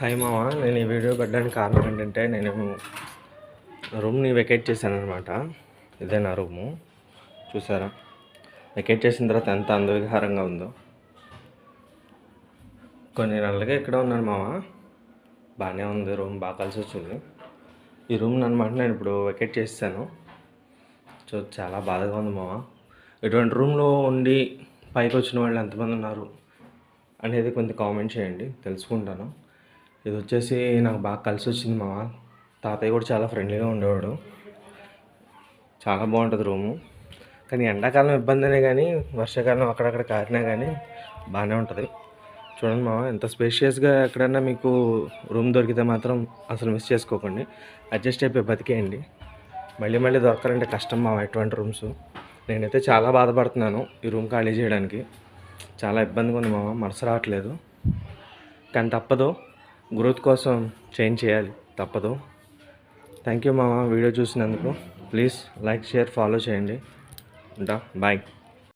Hi మామ నేను ఈ వీడియో పెట్టడానికి కారణం ఏంటంటే నేను రూమ్ని వెకేట్ చేశాను అనమాట ఇదే నా రూము. చూసారా? వెకేట్ చేసిన తర్వాత ఎంత అందవిహారంగా ఉందో. కొన్ని నెలలుగా ఇక్కడ ఉన్నాను మామ. బాగానే ఉంది రూమ్ బాగా కలిసి వచ్చింది. ఈ రూమ్ అనమాట నేను ఇప్పుడు వెకేట్ చేస్తాను సో చాలా బాధగా ఉంది మామ. ఇటువంటి రూమ్లో ఉండి పైకి వచ్చిన వాళ్ళు ఎంతమంది ఉన్నారు అనేది కొంత కామెంట్ చేయండి తెలుసుకుంటాను. ఇది వచ్చేసి నాకు బాగా కలిసి వచ్చింది మా తాతయ్య కూడా చాలా ఫ్రెండ్లీగా ఉండేవాడు. చాలా బాగుంటుంది రూము. కానీ ఎండాకాలం ఇబ్బందినే కానీ వర్షాకాలం అక్కడక్కడ కారినా కానీ బాగానే ఉంటుంది. చూడండి మామ ఎంత స్పేషియస్గా ఎక్కడన్నా మీకు రూమ్ దొరికితే మాత్రం అసలు మిస్ చేసుకోకండి. అడ్జస్ట్ అయిపోయి బతికేయండి. మళ్ళీ మళ్ళీ దొరకాలంటే కష్టం మామ ఎటువంటి రూమ్స్. నేనైతే చాలా బాధపడుతున్నాను ఈ రూమ్ ఖాళీ చేయడానికి. చాలా ఇబ్బందిగా ఉంది మామ మనసు రావట్లేదు. కానీ తప్పదు. గ్రోత్ కోసం చేంజ్ చేయాలి. తప్పదు. థ్యాంక్ యూ మామ వీడియో చూసినందుకు. ప్లీజ్ లైక్ షేర్ ఫాలో చేయండి. ఉంటా? బాయ్